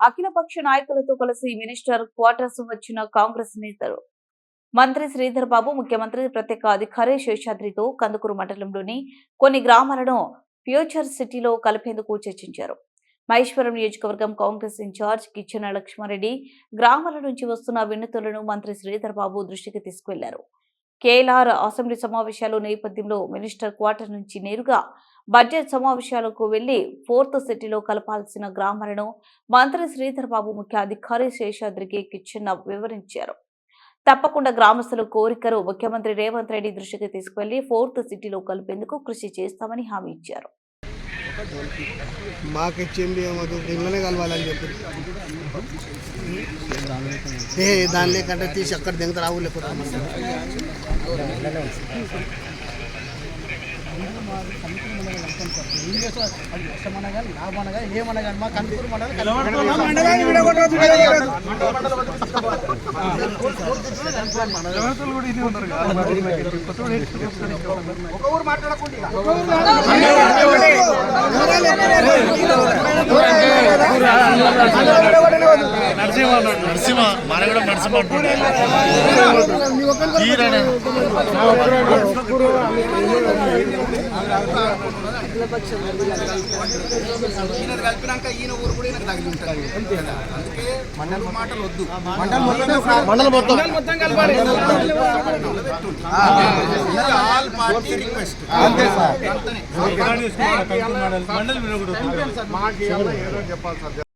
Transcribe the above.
అఖిలపక్ష నాయకులతో కలిసి మినిస్టర్ క్వార్టర్స్ వచ్చిన కాంగ్రెస్ నేతలు. మంత్రి శ్రీధర్ బాబు ముఖ్యమంత్రి ప్రత్యేక అధికారి శేషాద్రితో కందుకూరు మండలంలోని కొన్ని గ్రామాలను ఫ్యూచర్ సిటీలో కలిపేందుకు చర్చించారు. మహేశ్వరం నియోజకవర్గం కాంగ్రెస్ ఇన్ఛార్జ్ కిచ్చెన లక్ష్మారెడ్డి గ్రామాల నుంచి వస్తున్న వినతులను మంత్రి శ్రీధర్ బాబు దృష్టికి తీసుకెళ్ళారు. కేఎల్ఆర్ అసెంబ్లీ సమావేశాల నేపథ్యంలో మినిస్టర్ క్వార్టర్ నుంచి నేరుగా బడ్జెట్ సమావేశాలకు వెళ్ళి ఫోర్త్ సిటీలో కలపాల్సిన గ్రామాలను మంత్రి శ్రీధర్ బాబు ముఖ్య అధికారి శేషాద్రికి కిచ్చెన్న వివరించారు. తప్పకుండా గ్రామస్తుల కోరికను ముఖ్యమంత్రి రేవంత్ రెడ్డి దృష్టికి తీసుకువెళ్ళి ఫోర్త్ సిటీలో కలిపేందుకు కృషి చేస్తామని హామీ ఇచ్చారు. మాకు ఇచ్చింది దీనిలోనే కలవాలని చెప్పి. ఏ దాని లేకుండా తీసి అక్కడ దిగుతారు ఆవు లేకుండా రెండు మా కందుకూరు మండలం అనుకుంటారు ఏం చేస్తా అది కష్టమనగా కానీ లాభమన కానీ ఏమన్నా మాట్లాడకుండా నరసింహ మన కూడా నరసింహ ఈయన కలిపినాక ఈయన ఊరు కూడా తగిలి ఉంటుంది అందుకే మండల మాటలు వద్దు మొత్తం ఆల్ పార్టీ రిక్వెస్ట్ చెప్పాలి సార్.